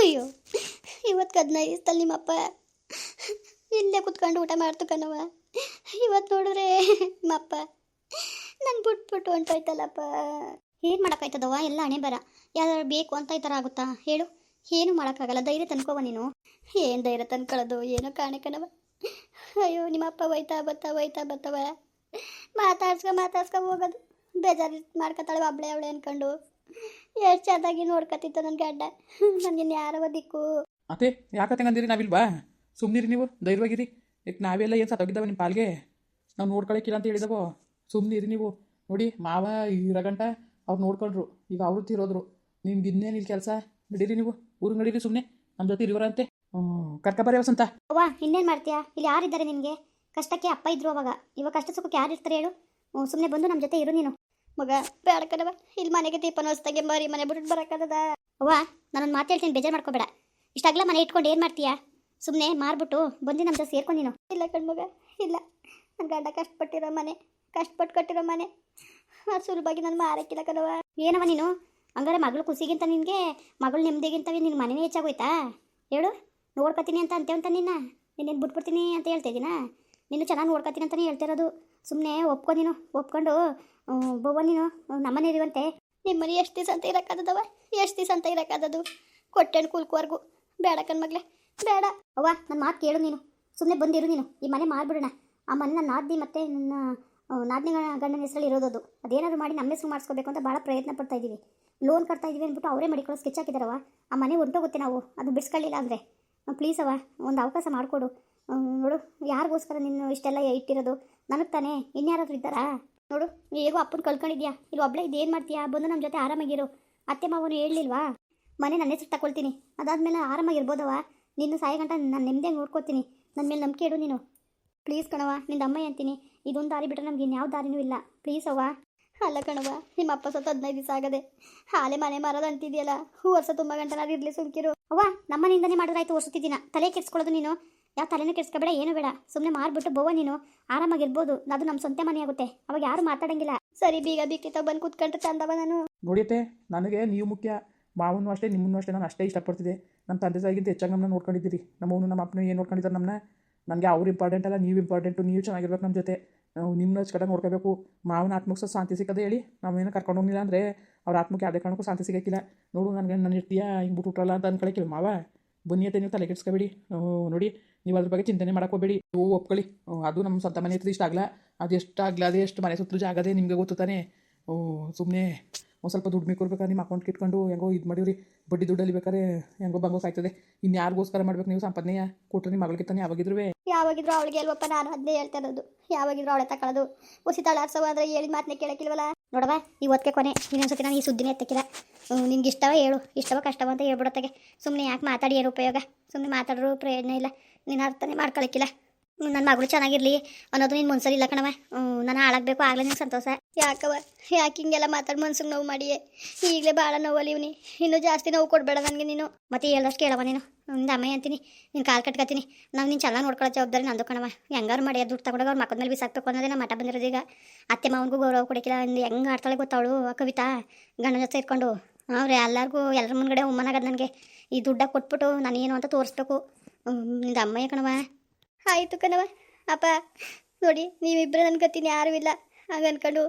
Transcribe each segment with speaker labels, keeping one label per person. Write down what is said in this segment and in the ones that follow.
Speaker 1: ಅಯ್ಯೋ, ಇವತ್ತು ಹದಿನೈದು ದಿವಸದಲ್ಲಿ ನಿಮ್ಮಪ್ಪ ಇಲ್ಲೇ ಕುತ್ಕೊಂಡು ಊಟ ಮಾಡ್ತು ಕಣವ ಇವತ್ತು ನೋಡಿದ್ರೆ ನಿಮ್ಮಪ್ಪ ನನ್ನ ಬಿಟ್ಬಿಟ್ಟು ಹೊಂಟೋಯ್ತಲ್ಲಪ್ಪ ಏನು ಮಾಡೋಕ್ಕಾಯ್ತದವ ಎಲ್ಲ ಹಣೆ ಬರ. ಯಾರು ಬೇಕು ಅಂತ ಈ ಥರ ಆಗುತ್ತಾ? ಹೇಳು. ಏನು ಮಾಡೋಕ್ಕಾಗಲ್ಲ. ಧೈರ್ಯ ತಂದ್ಕೋವ ನೀನು. ಏನು ಧೈರ್ಯ ತಂದ್ಕೊಳ್ಳೋದು ಏನೋ ಕಾಣೆ ಕಣವ ಅಯ್ಯೋ, ನಿಮ್ಮಪ್ಪ ಹೋಯ್ತಾ ಬತ್ತಾ, ಹೋಯ್ತಾ ಬತ್ತವ ಮಾತಾಡ್ಸ್ಕೊ ಮಾತಾಡ್ಸ್ಕೊ ಹೋಗೋದು. ಬೇಜಾರು ಮಾಡ್ಕೊತಾಳೆ ಒಬ್ಳೆ ಅವಳೆ ಅನ್ಕೊಂಡು. ಎಷ್ಟು ಚೆನ್ನಾಗಿ ನೋಡ್ಕೊತಿತ್ತು ನನ್ನ ಗಡ್ಡ ನನಗೆ ಯಾರವ ದಿಕ್ಕು?
Speaker 2: ಅತ್ತೆ ಯಾಕತ್ತೆ ಅಂದಿರಿ ನಾವಿಲ್ವಾ? ಸುಮ್ಮನಿರಿ ನೀವು ಧೈರ್ಯವಾಗಿರಿ. ಈಗ ನಾವೆಲ್ಲ ಏನು ಸತ್ತೋಗಿದ್ದಾವೆ ನಿಮ್ಮ ಪಾಲ್ಗೆ? ನಾವು ನೋಡ್ಕೊಳಕ್ಕಿಲ್ಲ ಅಂತ ಹೇಳಿದವೋ? ಸುಮ್ಮನಿರಿ ನೀವು. ನೋಡಿ ಮಾವ ಇರಗಂಟ ಅವ್ರು ನೋಡ್ಕೊಂಡ್ರು. ಈಗ ಅವರು ತೀರೋದ್ರು. ನಿಮ್ಗೆ ಇನ್ನೇನಿಲ್ಲ ಕೆಲಸ? ಬಿಡಿರಿ ನೀವು. ಊರಿಗೆ ನಡೀರಿ ಸುಮ್ಮನೆ ನಮ್ಮ ಜೊತೆ ಇರುವರಂತೆ ಕರ್ಕ ಬರೆಯ ವಸಂತ.
Speaker 1: ಅವ್ವ ಇನ್ನೇನು ಮಾಡ್ತೀಯಾ? ಇಲ್ಲಿ ಯಾರಿದ್ದಾರೆ ನಿನಗೆ ಕಷ್ಟಕ್ಕೆ ಅಪ್ಪ ಇದ್ರು ಅವಾಗ. ಇವಾಗ ಕಷ್ಟ ಸುಖಕ್ಕೆ ಯಾರು ಇರ್ತಾರೆ ಹೇಳು? ಸುಮ್ಮನೆ ಬಂದು ನಮ್ಮ ಜೊತೆ ಇರು ನೀನು. ಮಗ ಬೇಡ ಕಣವ ಇಲ್ಲಿ ಮನೆಗೆ ದೀಪನ ಹೊಸ್ತಂಗೆ ಮರಿ ಮನೆ ಬಿಟ್ಟು ಬರೋಕ್ಕದ ಅವ್ವ ನಾನೊಂದು ಮಾತು ಹೇಳ್ತೀನಿ ಬೇಜಾರು ಮಾಡ್ಕೋಬೇಡ. ಇಷ್ಟಾಗ್ಲ ಮನೆ ಇಟ್ಕೊಂಡು ಏನು ಮಾಡ್ತೀಯಾ? ಸುಮ್ಮನೆ ಮಾರ್ಬಿಟ್ಟು ಬಂದು ನಮ್ಮ ಜೊತೆ ಸೇರ್ಕೊಂಡು ನೀನು. ಇಲ್ಲ ಕಣ್ಮಗ ಇಲ್ಲ. ನನ್ನ ಗಂಡ ಕಷ್ಟಪಟ್ಟಿರೋ ಮನೆ ಕಷ್ಟಪಟ್ಟು ಕಟ್ಟಿರೋ ಮನೆ. ಸುಲಭವಾಗಿ ನಾನು ಮಾರಕ್ಕಿಲ್ಲ ಕಣವ ಏನವ ನೀನು? ಹಂಗಾರೆ ಮಗಳು ಖುಷಿಗಿಂತ ನಿನಗೆ ಮಗಳು ನೆಮ್ಮದಿಗಿಂತ ನಿನ್ನ ಮನೆನೇ ಹೆಚ್ಚಾಗೋಯ್ತಾ? ಹೇಳು ನೋಡ್ಕೊತೀನಿ ಅಂತ ಅಂತೇವಂತ ನಿನ್ನ? ನಿನ್ನೇನು ಬಿಟ್ಬಿಡ್ತೀನಿ ಅಂತ ಹೇಳ್ತಾ ಇದ್ದೀನಾ ನೀನು ಚೆನ್ನಾಗಿ ನೋಡ್ಕೊತೀನಿ ಅಂತಲೇ ಹೇಳ್ತಿರೋದು. ಸುಮ್ಮನೆ ಒಪ್ಕೊ ನೀನು ಒಪ್ಕೊಂಡು ಬವ್ವ ನೀನು ನಮ್ಮನೆ ಇರುವಂತೆ. ನಿಮ್ಮ ಮನೆ ಎಷ್ಟು ದಿವಸ ಅಂತ ಇರೋಕ್ಕಾದದವ? ಎಷ್ಟು ದಿವಸ ಅಂತ ಇರೋಕ್ಕಾದದು? ಕೊಟ್ಟೆಣ್ಣು ಕುಲ್ಕುವರೆಗೂ. ಬೇಡ ಕಣ್ಮಗ್ಲೆ ಬೇಡ. ಅವ್ವ ನನ್ನ ಮಾತು ಕೇಳು ನೀನು. ಸುಮ್ಮನೆ ಬಂದಿರು ನೀನು. ಈ ಮನೆ ಮಾಡಿಬಿಡೋಣ ಆ ಮನೆ ನನ್ನ ನಾದ್ನಿ ಮತ್ತು ನನ್ನ ನಾದ್ನಿ ಗಂಡ- ಗಂಡನ ಹೆಸರಲ್ಲಿ ಇರೋದದು. ಅದೇನಾದ್ರು ಮಾಡಿ ನಮ್ಮ ಹೆಸರು ಮಾಡಿಸ್ಕೋಬೇಕು ಅಂತ ಭಾಳ ಪ್ರಯತ್ನ ಪಡ್ತಾ ಇದ್ದೀವಿ ಲೋನ್ ಕಟ್ತಾ ಇದ್ದೀವಿ ಅಂದ್ಬಿಟ್ಟು ಅವರೇ ಮಡಿಕೊಳ್ಳೋ ಸ್ಕೆಚ್ ಹಾಕಿದಾರವ ಆ ಮನೆ ಹೊಂಟೋಗುತ್ತೆ ನಾವು. ಅದು ಬಿಡಿಸ್ಕೊಳ್ಳಿಲ್ಲ ಅಂದರೆ. ಪ್ಲೀಸ್ ಅವ ಒಂದು ಅವಕಾಶ ಮಾಡಿಕೊಡು. ನೋಡು ಯಾರಿಗೋಸ್ಕರ ನೀನು ಇಷ್ಟೆಲ್ಲ ಇಟ್ಟಿರೋದು? ನನಗೆ ತಾನೇ ಇನ್ಯಾರಾದ್ರೂ ಇದ್ದಾರಾ? ನೋಡು ಹೇಗೋ ಅಪ್ಪನ ಕಳ್ಕೊಂಡಿದ್ಯಾ? ಇಲ್ಲಿ ಒಬ್ಳೆ ಇದೇನು ಮಾಡ್ತೀಯಾ? ಬಂದು ನಮ್ಮ ಜೊತೆ ಆರಾಮಾಗಿರು. ಅತ್ತೆ ಮಾವನು ಹೇಳಲಿಲ್ವಾ? ಮನೆ ನನ್ನ ಹೆಸರು ತಗೊಳ್ತೀನಿ ಅದಾದ್ಮೇಲೆ ಆರಾಮಾಗಿರ್ಬೋದವ ನಿನ್ನ ಸಾಯ ಗಂಟ ನಾನು ನೆಮ್ಮದಿಯಾಗಿ ನೋಡ್ಕೋತೀನಿ. ನನ್ನ ಮೇಲೆ ನಂಬಿಕೆ ಇಡು ನೀನು. ಪ್ಲೀಸ್ ಕಣವ ನಿನ್ನ ಅಮ್ಮ ಅಂತೀನಿ. ಇದೊಂದು ದಾರಿ ಬಿಟ್ಟರೆ ನಮ್ಗೆ ಇನ್ಯಾವ ದಾರಿನೂ ಇಲ್ಲ. ಪ್ಲೀಸ್ ಅವ್ವ. ಅಲ್ಲ ಕಣವ ನಿಮ್ಮ ಅಪ್ಪ ಸತ್ತು ಹದಿನೈದು ದಿವಸ ಆಗದೆ. ಹಾಲೆ ಮನೆ ಮಾರೋದು ಅಂತಿದೆಯಲ್ಲ. ಹೂ ವರ್ಷ ತುಂಬ ಗಂಟೆ ನಾನು ಇರಲಿ ಸುಮ್ಕಿರು. ಅವ್ವ, ನಮ್ಮನಿಂದನೇ ವರ್ಷ ದಿನ. ತಲೆ ಕೆಡ್ಸ್ಕೊಳ್ಳೋದು ನೀನು. ಯಾವ ತಲೆನೂ ಕೆಡಿಸ್ಕೋಬೇಡ ಏನು ಬೇಡ. ಸುಮ್ಮನೆ ಮಾರ್ಬಿಟ್ಟು ಬೋವ ನೀನು. ಆರಾಮಾಗಿರ್ಬೋದು. ಅದು ನಮ್ಮ ಸ್ವಂತ ಮನೆ ಆಗುತ್ತೆ. ಅವಾಗ ಯಾರು ಮಾತಾಡಂಗಿಲ್ಲ. ಸರಿ ಬೀಗ ಬಿಕ್ಕಿತ ಬಂದು ಕೂತ್ಕೊಂಡ್ರೆ ಚಂದವ ನಾನು.
Speaker 2: ನೋಡಿಯತ್ತೆ ನನಗೆ ನೀವು ಮುಖ್ಯ. ಮಾವನು ಅಷ್ಟೇ ನಿಮ್ಮನ್ನು ಅಷ್ಟೇ. ನಾನು ಅಷ್ಟೇ ಇಷ್ಟಪಡ್ತಿದ್ದೆ. ನಮ್ಮ ತಂದೆ ತಾಯಿಗಿಂತ ಹೆಚ್ಚಾಗಿ ನಮ್ಮನ್ನ ನೋಡ್ಕೊಂಡಿದ್ದೀರಿ. ನಮ್ಮವನು ನಮ್ಮ ಅಪ್ಪನ ಏನು ನೋಡ್ಕೊಂಡಿದ್ದಾರೆ ನಮ್ಮನ್ನ ನನಗೆ ಅವ್ರು ಇಂಪಾರ್ಟೆಂಟ್ ಅಲ್ಲ ನೀವು ಇಂಪಾರ್ಟೆಂಟು ನೀವು ಚೆನ್ನಾಗಿರ್ಬೇಕು ನಮ್ಮ ಜೊತೆ. ನಾವು ನಿಮ್ಮನ್ನ ಕಡೆ ನೋಡ್ಕೋಬೇಕು. ಮಾವನ ಆತ್ಮಕ್ಕೆ ಸಹ ಶಾಂತಿ ಸಿಕ್ಕದೆ ಹೇಳಿ ನಾವೇನು ಕರ್ಕೊಂಡು ಹೋಗಿಲ್ಲ ಅಂದರೆ ಅವ್ರ ಆತ್ಮಕ್ಕೆ ಯಾವುದೇ ಕಾರಣಕ್ಕೂ ಶಾಂತಿ ಸಿಗೋಕ್ಕಿಲ್ಲ. ನೋಡು ನನಗೆ ನನ್ನ ಇರ್ತೀಯ ಹಿಂಗೆ ಬಿಟ್ಬಿಟ್ರಲ್ಲ ಅಂತ ಅನ್ಕೊಳಕ್ಕಿಲ್ಲ ಮಾವ. ಬನ್ನಿಯತ್ತೆ ನೀವು ತಲೆ ಕೆಡಿಸ್ಕೋಬೇಡಿ. ನೋಡಿ, ನೀವು ಅದ್ರ ಬಗ್ಗೆ ಚಿಂತನೆ ಮಾಡಕೋಬೇಡಿ ಹೋಗಬೇಡಿ. ನೀವು ಒಪ್ಕೊಳ್ಳಿ. ಅದು ನಮ್ಮ ಸ್ವಂತ ಮನೆ ಇಷ್ಟ ಆಗಲ್ಲ ಅದು ಎಷ್ಟು ಆಗಲ್ಲ ಅದೇ ಎಷ್ಟು ಮನೆ ಸುತ್ತಲೂ ಜಾಗದೇ ನಿಮಗೆ ಗೊತ್ತು ತಾನೇ? ಸುಮ್ಮನೆ ಒಂದು ಸ್ವಲ್ಪ ದುಡ್ಡು ಕೊಡ್ಬೇಕಾದ್ರೆ ನಿಮ್ಮ ಅಕೌಂಟ್ ಇಟ್ಕೊಂಡು ಹೆಂಗೋ ಇದು ಮಾಡಿವ್ರಿ. ಬಡ್ಡಿ ದುಡ್ಡಲ್ಲಿ ಬೇಕಾದ್ರೆ ಹೆಂಗೋ ಬಂಗೋಸ್ ಸಾಯ್ತದೆ. ಇನ್ನು ಯಾರಿಗೋಸ್ಕರ ಮಾಡ್ಬೇಕು ನೀವು ಸಂಪಾದನೆಯ? ಕೊಟ್ಟರೆ ನಿಮ್ಮ ಮಗಳಿಗೆ ತಾನೇ ಯಾವಾಗಿದ್ರು
Speaker 1: ಯಾವಾಗಿದ್ರು ಅವಳಿಗೆ ಅಲ್ವಪ್ಪ, ನಾನು ಅದನ್ನೇ ಹೇಳ್ತಾ ಇರೋದು. ಯಾವಾಗಿದ್ರು ಅವಳೆ ತಕೊಳ್ಳೋದು ಉಸಿತಾಳ ಆಡ್ಸೋ ಅಂದ್ರೆ ಹೇಳಿದ ಮಾತನ್ನ ಕೇಳಕ್ಕಿಲ್ವಲ್ಲ? ನೋಡವ ಇವತ್ತಿಗೆ ಕೊನೆ. ಇನ್ನೊಂದ್ಸತಿ ನಾನು ಈ ಸುದ್ದಿನೇ ಎತ್ತಕ್ಕಿಲ್ಲ ನಿನ್ಗೆ ಇಷ್ಟವ ಹೇಳು. ಇಷ್ಟವ ಕಷ್ಟವ ಅಂತ ಹೇಳ್ಬಿಡತ್ತಾಗೆ. ಸುಮ್ಮನೆ ಯಾಕೆ ಮಾತಾಡಿ ಏನು ಉಪಯೋಗ? ಸುಮ್ಮನೆ ಮಾತಾಡೋರು ಪ್ರಯೋಜನ ಇಲ್ಲ. ನೀನು ಅರ್ಥನೇ ಮಾಡ್ಕೊಳಕ್ಕಿಲ್ಲ ನನ್ನ ಮಗಳು ಚೆನ್ನಾಗಿರ್ಲಿ. ಅನ್ನೋದು ನಿನ್ನ ಮನ್ಸಲ್ಲಿ ಇಲ್ಲ ಕಣವ ನಾನು ಹಾಳಾಗಬೇಕು ಆಗಲೇ ನಿಂಗೆ ಸಂತೋಷ. ಯಾಕವ ಯಾಕೆ ಹಿಂಗೆಲ್ಲ ಮಾತಾಡಿ ಮನ್ಸಿಗೆ ನೋವು ಮಾಡಿಯೇ? ಈಗಲೇ ಭಾಳ ನೋವಲ್ಲಿ ಇವ್ನಿ. ಇನ್ನೂ ಜಾಸ್ತಿ ನೋವು ಕೊಡಬೇಡ ನನಗೆ ನೀನು. ಮತ್ತೆ ಹೇಳ್ದಷ್ಟು ಕೇಳವ ನೀನು. ನಿಂದ ಅಮ್ಮ ಅಂತೀನಿ. ನೀನು ಕಾಲು ಕಟ್ಕೊತೀನಿ ನಾವು ನೀನು ಚೆನ್ನಾಗಿ ನೋಡ್ಕೊಳ್ಳೋ ಜವಾಬ್ದಾರಿ ನಂದು ಕಣವ ಹೆಂಗಾರು ಮಾಡಿ ದುಡ್ಡು ತಗೊಂಡಾಗ ಅವ್ರ ಮಕ್ಕದ ಮೇಲೆ ಬಿಸಾಕ್ಬೇಕು ಅನ್ನೋದೇ ನಮ್ಮ ಮಠ ಬಂದಿರೋದು ಈಗ. ಅತ್ತೆ ಮಾವನಿಗೂ ಗೌರವ ಕೊಡಕ್ಕಿಲ್ಲ ಅಂದು ಹೆಂಗೆ ಆಡ್ತಾಳೆ ಗೊತ್ತಾಳು ಆ ಕವಿತಾ? ಗಂಡನ ಜೊತೆ ಇಟ್ಕೊಂಡು ಅವ್ರೆ ಎಲ್ಲರಿಗೂ ಎಲ್ಲರ ಮುಂದ್ಗಡೆ ಉಮ್ಮನಾಗದ ನನಗೆ. ಈ ದುಡ್ಡ ಕೊಟ್ಬಿಟ್ಟು ನಾನು ಏನು ಅಂತ ತೋರಿಸ್ಬೇಕು. ನಿಂದ ಅಮ್ಮಯ್ಯ ಕಣವ ಆಯಿತು ಕಣವ ಅಪ್ಪ ನೋಡಿ ನೀವಿಬ್ಬರು ನನ್ನ ಗತಿನ ಯಾರೂ ಇಲ್ಲ. ಹಂಗ ಅನ್ಕೊಂಡು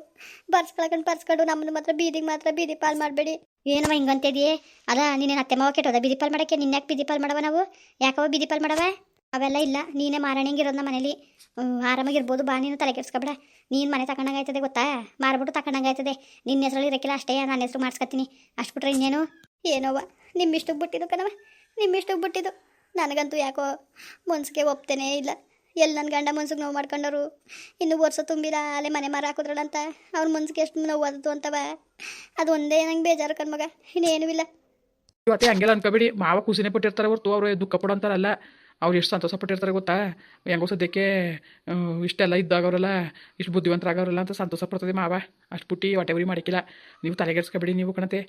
Speaker 1: ಬರ್ಸ್ಕೊಳಕೊಂಡು ಬರ್ಸ್ಕೊಂಡು ನಮ್ಮನ್ನು ಮಾತ್ರ ಬೀದಿಗೆ ಮಾತ್ರ ಬೀದಿ ಪಾಲ್ ಮಾಡಬೇಡಿ. ಏನವ ಹಿಂಗಂತಿದೆಯೇ? ಅಲ್ಲ ನೀನೇನು ಅತ್ತೆ ಮಾವ ಕೆಟ್ಟೋದ? ಬೀದಿ ಪಾಲ್ ಮಾಡೋಕ್ಕೆ ನಿನ್ನ ಯಾಕೆ ಬೀದಿ ಪಾಲ್ ಮಾಡವ ನಾವು? ಯಾಕವ ಬೀದಿ ಪಾಲ್ ಮಾಡವ? ಅವೆಲ್ಲ ಇಲ್ಲ. ನೀನೇ ಮಾರಣಿಂಗಿರೋದು ನಮ್ಮ ಮನೇಲಿ. ಆರಾಮಾಗಿರ್ಬೋದು. ಬಾ ನೀನು ತಲೆ ಕೆಡ್ಸ್ಕೊಬೇಡ ನೀನು ಮನೆ ತಗೊಂಡಂಗಾಯ್ತದೆ ಗೊತ್ತಾ? ಮಾರ್ಬಿಟ್ಟು ತಗೊಂಡಂಗಾಯ್ತದೆ ನಿನ್ನ ಹೆಸರಲ್ಲಿ ಇರಕ್ಕಿಲ್ಲ ಅಷ್ಟೇ. ನನ್ನ ಹೆಸರು ಮಾಡಿಸ್ಕೊತೀನಿ. ಅಷ್ಟು ಬಿಟ್ರೆ ಇನ್ನೇನು? ಏನೋವ ನಿಮ್ಮಿಷ್ಟಕ್ಕೆ ಬಿಟ್ಟಿದ್ದು ಕಣವ ನಿಮ್ಮಿಷ್ಟಕ್ಕೆ ಬಿಟ್ಟಿದ್ದು. ನನಗಂತೂ ಯಾಕೋ ಮನ್ಸಿಗೆ ಒಪ್ತೇನೆ ಇಲ್ಲ. ಎಲ್ಲಿ ನನ್ನ ಗಂಡ ಮನ್ಸಿಗೆ ನೋವು ಮಾಡ್ಕೊಂಡವರು? ಇನ್ನು ವರ್ಷ ತುಂಬಿಲ್ಲ ಅಲ್ಲೇ ಮನೆ ಮರ ಹಾಕಿದ್ರಳಂತ ಅಂತ ಅವ್ರ ಮನ್ಸಿಗೆ ಎಷ್ಟು ನೋವು ಆದದ್ದು ಅಂತವ? ಅದು ಒಂದೇ ನಂಗೆ ಬೇಜಾರು ಕಣ್ಮಗ ಇನ್ನೇನೂ ಇಲ್ಲ.
Speaker 2: ಇವತ್ತೇ ಹಂಗೆಲ್ಲ ಅನ್ಕೋಬೇಡಿ. ಮಾವ ಖುಷಿನೇ ಪಟ್ಟಿರ್ತಾರೆ ಹೊರ್ತು. ಅವರು ದುಃಖ ಪಡೋಂತಾರಲ್ಲ. ಅವ್ರು ಎಷ್ಟು ಸಂತೋಷ ಪಟ್ಟಿರ್ತಾರೆ ಗೊತ್ತಾ? ಹೆಂಗೋ ಸದ್ಯಕ್ಕೆ ಇಷ್ಟೆಲ್ಲ ಇದ್ದಾಗವ್ರಲ್ಲ ಇಷ್ಟು ಬುದ್ಧಿವಂತರಾಗವ್ರಲ್ಲ ಅಂತ ಸಂತೋಷ ಪಡ್ತದೆ ಮಾವ. ಅಷ್ಟು ಪುಟ್ಟಿ ಹೊಟ್ಟೆ ಉರಿ ಮಾಡಿಕ್ಕಿಲ್ಲ ನೀವು ತಲೆಗೆಡ್ಸ್ಕೊಬೇಡಿ ನೀವು ಕಣತೆ.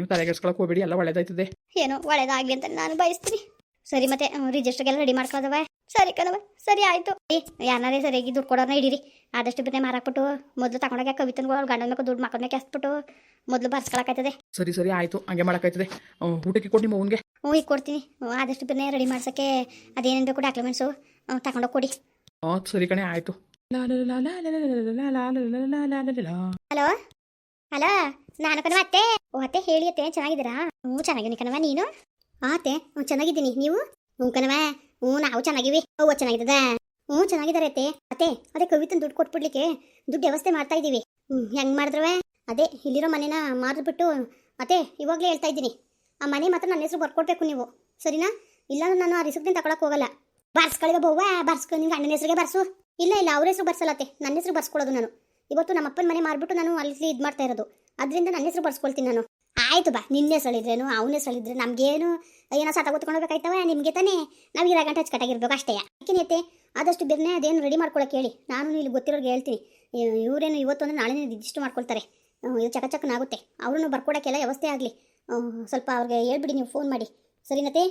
Speaker 2: ನೀವು ತಲೆಗೆಡ್ಸ್ಕೊಳಕ್ಕೆ ಹೋಗ್ಬೇಡಿ. ಎಲ್ಲ ಒಳ್ಳೇದಾಯ್ತದೆ.
Speaker 1: ಏನೋ ಒಳ್ಳೇದಾಗಲಿ ಅಂತ ನಾನು ಬಯಸ್ತೀನಿ. ಸರಿ ಮತ್ತೆ ರಿಜಿಸ್ಟರ್ಗೆಲ್ಲ ರೆಡಿ ಮಾಡ್ಕೊಳ್ಳೋದವ ಸರಿ ಕಣವ ಸರಿ ಆಯ್ತು ಏ ಯಾರೇ ಸರಿಯಾಗಿ ದುಡ್ಡು ಕೊಡೋರ್ನ ಇಡೀರಿ ಆದಷ್ಟು ಬಿಟ್ಟೆ ಮಾರಾಕ್ಬಿಟ್ಟು ಮೊದಲು ತಗೊಂಡಾಗ ಕವಿತನ್ಗಳು ಅವ್ಳು ಗಂಡನ ಮೇಲೆ ದುಡ್ಡು ಮಕ್ಕಳ ಮೇಲೆ ಕೆಸ್ಬಿಟ್ಟು ಮೊದಲು ಬರ್ಸ್ಕೊಳಕಾಯ್ತದೆ
Speaker 2: ಸರಿ ಸರಿ ಆಯ್ತು ಹಂಗೆ ಮಾಡೋಕ್ಕಾಯ್ತದೆ ಊಟಕ್ಕೆ ಕೊಡಿ ನಿಮ್ಮ ಅವನಿಗೆ
Speaker 1: ಹ್ಞೂ ಈಗ ಕೊಡ್ತೀನಿ ಆದಷ್ಟು ಬಿಟ್ಟೆ ರೆಡಿ ಮಾಡ್ಸೋಕ್ಕೆ ಅದೇನೇನು ಬೇಕು ಡಾಕ್ಯುಮೆಂಟ್ಸು ತಗೊಂಡೋಗಿ ಕೊಡಿ
Speaker 2: ಸರಿ ಕಣೆ ಆಯಿತು
Speaker 1: ಹಲೋ ಹಲೋ ನಾನು ಕಣವ ಅತ್ತೆ ಓ ಅತ್ತೆ ಹೇಳಿ ಅತ್ತೆ ಚೆನ್ನಾಗಿದ್ದೀರಾ ಹ್ಞೂ ಚೆನ್ನಾಗಿದ್ದೀನಿ ಕಣವ ನೀನು ಆ ಅತ್ತೆ ಹ್ಞೂ ಚೆನ್ನಾಗಿದ್ದೀನಿ. ನೀವು? ಹ್ಞೂ ಹ್ಞೂ ನಾವು ಚೆನ್ನಾಗಿವಿ. ಅವ್ವ ಚೆನ್ನಾಗಿದ್ದದ? ಹ್ಞೂ ಚೆನ್ನಾಗಿದ್ದಾರೆ ಅತ್ತೆ. ಅತ್ತೆ, ಅದೇ ಕವಿತನ್ ದುಡ್ಡು ಕೊಟ್ಬಿಡ್ಲಿಕ್ಕೆ ದುಡ್ಡು ವ್ಯವಸ್ಥೆ ಮಾಡ್ತಾ ಇದ್ದೀವಿ ಹೆಂಗೆ ಮಾಡಿದ್ರವೆ ಅದೇ, ಇಲ್ಲಿರೋ ಮನೇನ ಮಾರಿಬಿಟ್ಟು ಅತ್ತೆ, ಇವಾಗಲೇ ಹೇಳ್ತಾ ಇದ್ದೀನಿ. ಆ ಮನೆ ಮಾತ್ರ ನನ್ನ ಹೆಸರು ಬರ್ಕೊಡ್ಬೇಕು ನೀವು. ಸರಿನಾ? ಇಲ್ಲಾಂದ್ರೆ ನಾನು ಆ ರಿಸಿಪ್ಟಿನ ತಗೊಳಕ್ಕೆ ಹೋಗಲ್ಲ. ಬಾರ್ಸ್ಕೊಳ್ಳಿವ ಬವ್ವ, ಬಾರ್ಸ್ಕೊ. ನಿಮ್ಗೆ ಅಣ್ಣನ ಹೆಸರಿಗೆ ಬರ್ಸು. ಇಲ್ಲ ಇಲ್ಲ, ಅವ್ರ ಹೆಸರು ಬರ್ಸಲ್ಲತ್ತೆ ನನ್ನ ಹೆಸರು ಬರ್ಸ್ಕೊಳ್ಳೋದು ನಾನು. ಇವತ್ತು ನಮ್ಮ ಅಪ್ಪನ ಮನೆ ಮಾರ್ಬಿಟ್ಟು ನಾನು ಅಲ್ಲಿ ಇದು ಮಾಡ್ತಾ ಇರೋದು. ಅದರಿಂದ ನನ್ನ ಹೆಸರು ಬರ್ಸ್ಕೊಳ್ತೀನಿ ನಾನು. ಆಯ್ತು ಬಾ ನಿನ್ನೆ ಸಳಿದ್ರೇನು ಅವನೇ ಸಳಿದ್ರೆ ನಮಗೇನು ಏನೋ ಸತ ಗೊತ್ಕೊಂಡೋಗ್ಬೇಕಾಯ್ತವ ನಿಮಗೆ ತಾನೇ. ನಾವು ಇರೋ ಗಂಟೆ ಹಚ್ಕಟ್ಟಾಗಿರ್ಬೇಕು ಅಷ್ಟೇ. ಯಾಕೆನೈತೆ ಆದಷ್ಟು ಬಿರ್ನೆ ಅದೇನು ರೆಡಿ ಮಾಡ್ಕೊಳಕ್ಕೆ ಹೇಳಿ. ನಾನು ಇಲ್ಲಿ ಗೊತ್ತಿರೋರ್ಗೆ ಹೇಳ್ತೀನಿ. ಇವ್- ಇವರೇನು ಇವತ್ತು ಅಂದರೆ ನಾಳೆನೇ ಇದಿಷ್ಟು ಮಾಡ್ಕೊಳ್ತಾರೆ. ಇದು ಚಕಚಕನಾಗುತ್ತೆ ಅವ್ರನ್ನು ಬರ್ಕೊಡೋಕ್ಕೆಲ್ಲ ವ್ಯವಸ್ಥೆ ಆಗಲಿ. ಸ್ವಲ್ಪ ಅವ್ರಿಗೆ ಹೇಳ್ಬಿಡಿ ನೀವು ಫೋನ್ ಮಾಡಿ. ಸರಿನತೆ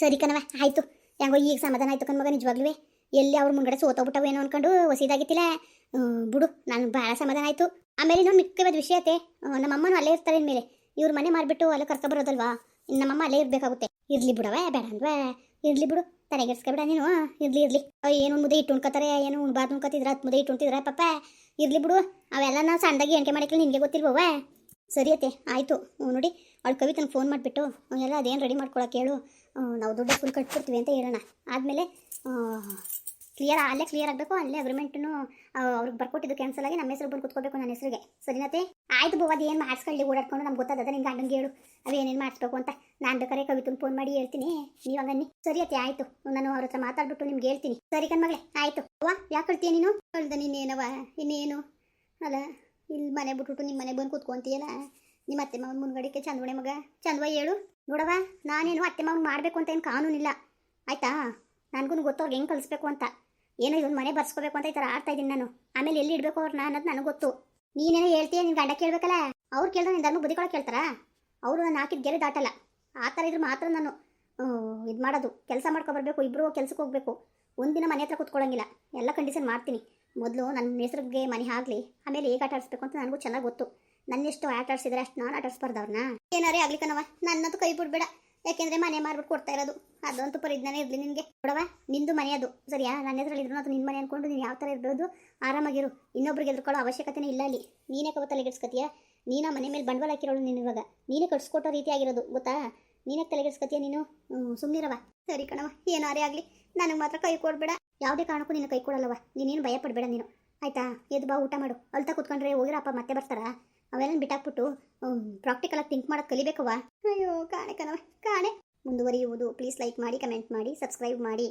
Speaker 1: ಸರಿ ಕಣವ ಆಯಿತು. ಹೆಂಗೋ ಈಗ ಸಮಾಧಾನ ಆಯ್ತು ಕಣ್ಮಗ ನಿಜವಾಗ್ಲೂ ಎಲ್ಲಿ ಅವ್ರ ಮುಂಗಡೆ ಸೋತೋಗ್ಬಿಟ್ಟವೇನೋ ಅನ್ಕೊಂಡು ಹೊಸಿದಾಗಿತ್ತಿಲ್ಲ ಬಿಡು ನಾನು ಭಾಳ ಸಮಾಧಾನ ಆಯಿತು. ಆಮೇಲೆ ಇನ್ನೊಂದು ಮಿಕ್ಕವಾದ ವಿಷಯ ಐತೆ ಆ, ನಮ್ಮಮ್ಮನೂ ಅಲ್ಲೇ ಇರ್ತಾರೆ ಇನ್ಮೇಲೆ. ಇವ್ರ ಮನೆ ಮಾರ್ಬಿಟ್ಟು ಅಲ್ಲೇ ಕರ್ಕೊ ಬರೋದಲ್ವಾ? ಇನ್ನು ನಮ್ಮಮ್ಮ ಅಲ್ಲೇ ಇರಬೇಕಾಗುತ್ತೆ. ಇರ್ಲಿ ಬಿಡವ ಬೇಡ ಅಂದ್ವಾ. ಇರ್ಲಿ ಬಿಡು ತಲೆಗೆಡ್ಸ್ಕೊಬೇಡ ನೀನು. ಇರ್ಲಿ ಇರ್ಲಿ. ಏನು ಮುದ್ದೆ ಇಟ್ಟು ಉಣ್ಕೋತಾರೆ, ಏನು ಉಣ್ಬಾರ್ದು ಉಣ್ಕೋತಿದ್ರ ಹತ್ತು ಮುದ್ದೆ ಇಟ್ಟು ಉಣ್ತಿದ್ರೆ ಪಾಪ ಇರ್ಲಿ ಬಿಡು ಅವೆಲ್ಲ ನಾವು ಸಣ್ಣದಾಗಿ ಎಣಿಕೆ ಮಾಡಕ್ಕೆ ನಿನಗೆ ಗೊತ್ತಿಲ್ವವ ಸರಿ ಅತ್ತೆ, ಆಯಿತು. ನೋಡಿ, ಅವಳು ಕವಿತನ ಫೋನ್ ಮಾಡಿಬಿಟ್ಟು ಎಲ್ಲ ಅದೇನು ರೆಡಿ ಮಾಡ್ಕೊಳಕ್ಕೆ ಹೇಳು. ನಾವು ದುಡ್ಡು ಫುಲ್ ಕಟ್ಬಿಡ್ತೀವಿ ಅಂತ ಹೇಳೋಣ. ಆದಮೇಲೆ ಕ್ಲಿಯರ್ ಅಲ್ಲೇ ಕ್ಲಿಯರ್ ಆಗಬೇಕು, ಅಲ್ಲೇ ಅಗ್ರಿಮೆಂಟ್ನು ಅವ್ರಿಗೆ ಬರ್ಕೊಟ್ಟಿದ್ದು ಕ್ಯಾನ್ಸಲ್ ಆಗಿ ನಮ್ಮ ಹೆಸರು ಬಂದು ಕುತ್ಕೋಬೇಕು ನನ್ನ ಹೆಸರಿಗೆ. ಸರಿನತೆ ಆಯ್ತು ಬೋ ಅದು ಏನು ಮಾಡಿಸ್ಕೊಳ್ಳಿ ಓಡಾಡ್ಕೊಂಡು ನಮ್ಗೆ ಗೊತ್ತಾದ ನಿಂಗೆ ಗಂಡಂಗೆ ಹೇಳು. ಅವೇನೇನು ಮಾಡಿಸ್ಬೇಕು ಅಂತ. ನಾನು ಬೇಕಾರೆ ಕವಿತನ ಫೋನ್ ಮಾಡಿ ಹೇಳ್ತೀನಿ. ನೀವು ಹಂಗನ್ನಿ. ಸರಿ ಅತ್ತೆ, ಆಯಿತು. ನಾನು ಅವ್ರ ಹತ್ರ ಮಾತಾಡ್ಬಿಟ್ಟು ನಿಮ್ಗೆ ಹೇಳ್ತೀನಿ. ಸರಿ ಕಣ್ಮಗಳೇ, ಆಯಿತು. ಅವ್ವ ಯಾಕೆ ಕಳ್ತೀಯ ನೀನು? ಕಳ್ದ ನೀನೇನವ? ಇನ್ನೇನು? ಅಲ್ಲ ಇಲ್ಲಿ ಮನೆ ಬಿಟ್ಬಿಟ್ಟು ನಿಮ್ಮ ಮನೆ ಬಂದು ಕೂತ್ಕೊಂತೀಯಲ್ಲ? ನಿಮ್ಮ ಅತ್ತೆ ಮಾವನ ಮುನ್ಗಡಿಕೆ ಚಂದ್ವಣೆ ಮಗ. ಚಂದವ ಹೇಳು. ನೋಡವ ನಾನೇನು ಅತ್ತೆ ಮಾವನ್ ಮಾಡಬೇಕು ಅಂತ ಏನು ಕಾನೂನಿಲ್ಲ. ಆಯ್ತಾ? ನನಗೂ ಗೊತ್ತವ್ರಿಗೆ ಹೆಂಗೆ ಕಲಿಸ್ಬೇಕು ಅಂತ. ಏನೋ ಇದೊಂದು ಮನೆ ಬರ್ಸ್ಕೋಬೇಕು ಅಂತ ಈ ಥರ ಆಡ್ತಾ ಇದ್ದೀನಿ ನಾನು. ಆಮೇಲೆ ಎಲ್ಲಿ ಇಡಬೇಕು ಅವ್ರನ್ನ ಅನ್ನೋದು ನನಗೆ ಗೊತ್ತು. ನೀನೇನೋ ಹೇಳ್ತೀಯ ನಿನ್ನ ಗಂಡ ಕೇಳಬೇಕಲ್ಲ? ಅವ್ರು ಕೇಳಿದ್ರೆ ನಿನ್ನ ಧರ್ಮ ಬುದ್ಧಿ ಕೊಳಕ್ಕೆ ಕೇಳ್ತಾರಾ? ಅವರು ನಾನು ಹಾಕಿದ ಗೆರೆ ದಾಟಲ್ಲ. ಆ ಥರ ಇದ್ರೆ ಮಾತ್ರ ನಾನು ಇದು ಮಾಡೋದು. ಕೆಲಸ ಮಾಡ್ಕೊಬರ್ಬೇಕು ಇಬ್ಬರು ಕೆಲಸಕ್ಕೆ ಹೋಗಬೇಕು. ಒಂದಿನ ಮನೆ ಹತ್ರ ಕೂತ್ಕೊಳ್ಳೋಂಗಿಲ್ಲ ಎಲ್ಲ ಕಂಡೀಷನ್ ಮಾಡ್ತೀನಿ. ಮೊದಲು ನನ್ನ ಹೆಸರಿಗೆ ಮನೆ ಆಗಲಿ, ಆಮೇಲೆ ಹೇಗೆ ಆಟ ಆಡಿಸ್ಬೇಕು ಅಂತ ನನಗೂ ಚೆನ್ನಾಗಿ ಗೊತ್ತು. ನನ್ನೆಷ್ಟು ಆಟ ಆಡಿಸಿದ್ರೆ ಅಷ್ಟು ನಾನು ಆಟ ಆಡಿಸ್ಬಾರ್ದು ಅವ್ರನ್ನ ಏನಾರೇ ಆಗ್ಲಿಕ್ಕನವ ನನ್ನದು ಕೈ ಬಿಡ್ಬೇಡ. ಯಾಕೆಂದ್ರೆ ಮನೆ ಮಾರ್ಬಿಟ್ಟು ಕೊಡ್ತಾ ಇರೋದು. ಅದಂತೂ ಪರಿಜ್ಞಾನ ಇರಲಿ ನಿನಗೆ. ಕೊಡವ ನಿಂದು ಮನೆ ಅದು. ಸರಿಯಾ? ನನ್ನ ಹೆಸರಲ್ಲಿ ಇದ್ರು ಅದು ನಿನ್ನ ಮನೆ ಅನ್ಕೊಂಡು ನೀನು ಯಾವ ಥರ ಇರ್ಬೋದು? ಆರಾಮಾಗಿರು. ಇನ್ನೊಬ್ರಿಗೆ ಎದ್ರುಕೊಳ್ಳೋ ಅವಶ್ಯಕತೆನೇ ಇಲ್ಲ ಅಲ್ಲಿ. ನೀನೇ ಕವ ತಲೆಗೆಡ್ಸ್ಕತೀಯ? ನೀನ ಮನೆ ಮೇಲೆ ಬಂಡವಾಳ ಹಾಕಿರೋಳು ನೀನು ಇವಾಗ. ನೀನೇ ಕಟ್ಸ್ಕೊಟ್ಟೋ ರೀತಿ ಆಗಿರೋದು, ಗೊತ್ತಾ? ನೀನೇ ತಲೆಗೆಡ್ಸ್ಕತೀಯ ನೀನು? ಸುಮ್ಮನಿರವ ಸರಿ ಕಣವ ಏನಾರೇ ಆಗಲಿ. ನನಗೆ ಮಾತ್ರ ಕೈ ಕೊಡಬೇಡ. ಯಾವುದೇ ಕಾರಣಕ್ಕೂ ನೀನು ಕೈ ಕೊಡಲ್ಲವ ನೀನೇನು ಭಯ ಪಡಬೇಡ ನೀನು. ಆಯ್ತಾ? ಎದ್ದು ಬಾ, ಊಟ ಮಾಡು. ಅಲ್ತಾ ಕೂತ್ಕೊಂಡ್ರೆ ಹೋಗಿರಪ್ಪ ಮತ್ತೆ ಬರ್ತಾರಾ? ಅವೆಲ್ಲ ಬಿಟ್ಟಾಕ್ಬಿಟ್ಟು ಪ್ರಾಕ್ಟಿಕಲಾಗಿ ಥಿಂಕ್ ಮಾಡೋದು ಕಲಿಬೇಕವ ಅಯ್ಯೋ, ಕಾಣೆ ಕಣವ ಕಾಣೆ. ಮುಂದುವರಿಯುವುದು. ಪ್ಲೀಸ್ ಲೈಕ್ ಮಾಡಿ ಕಮೆಂಟ್ ಮಾಡಿ ಸಬ್ಸ್ಕ್ರೈಬ್ ಮಾಡಿ.